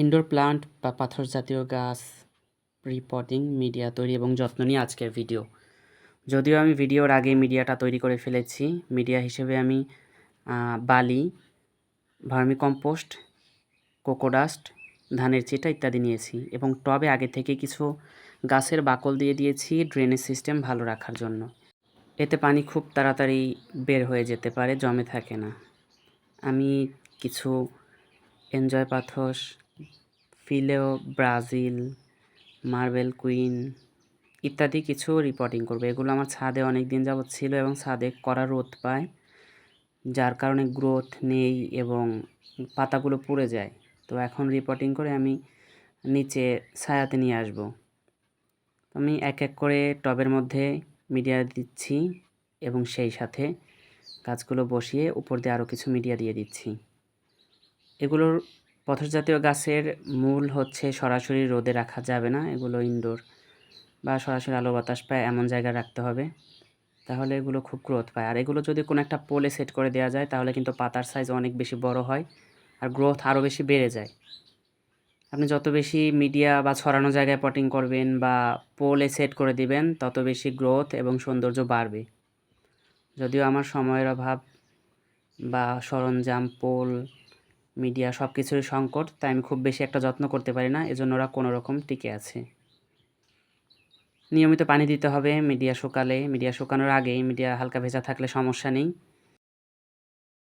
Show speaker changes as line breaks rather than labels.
Indoor plant বা পাথর জাতীয় গাছ, রিপোর্টিং, মিডিয়া তৈরি এবং যত্ন নিয়ে আজকের ভিডিও। যদিও আমি ভিডিওর আগে মিডিয়াটা তৈরি করে ফেলেছি, মিডিয়া হিসেবে আমি বালি ভার্মি কম্পোস্ট কোকোডাস্ট, ধানের চিটা ইত্যাদি নিয়েছি এবং টবে আগে থেকে কিছু গাছের বাকল দিয়ে দিয়েছি ড্রেনেজ সিস্টেম ভালো রাখার জন্য। এতে পানি খুব তাড়াতাড়ি বের হয়ে যেতে পারে, জমে থাকে না। আমি কিছু এনজয় পাথস ফিলেও ব্রাজিল, মার্বেল কুইন ইত্যাদি কিছু রিপোর্টিং করবে। এগুলো আমার ছাদে অনেক দিন যাবৎ ছিল এবং ছাদে করা রোদ পায়, যার কারণে গ্রোথ নেই এবং পাতাগুলো পুড়ে যায়। তো এখন রিপোর্টিং করে আমি নিচে ছায়াতে নিয়ে আসব। আমি এক এক করে টবের মধ্যে মিডিয়া দিচ্ছি এবং সেই সাথে গাছগুলো বসিয়ে উপর দিয়ে আরও কিছু মিডিয়া দিয়ে দিচ্ছি। এগুলোর পথর জাতীয় গাছের মূল হচ্ছে সরাসরি রোদে রাখা যাবে না, এগুলো ইনডোর বা সরাসরি আলো বাতাস পায়, এমন জায়গায় রাখতে হবে। তাহলে এগুলো খুব গ্রোথ পায়। আর এগুলো যদি কোনো একটা পোলে সেট করে দেওয়া যায়, তাহলে কিন্তু পাতার সাইজ অনেক বেশি বড় হয় আর গ্রোথ আরও বেশি বেড়ে যায়। আপনি যত বেশি মিডিয়া বা ছড়ানো জায়গায় পটিং করবেন বা পোলে সেট করে দিবেন, তত বেশি গ্রোথ এবং সৌন্দর্য বাড়বে। যদিও আমার সময়ের অভাব বা সরঞ্জাম পোল মিডিয়া সব কিছুরই সংকট, তাই আমি খুব বেশি একটা যত্ন করতে পারি না, এজন্য ওরা কোনো রকম টিকে আছে। নিয়মিত পানি দিতে হবে মিডিয়া শুকালে মিডিয়া শুকানোর আগেই মিডিয়া হালকা ভেজা থাকলে সমস্যা নেই।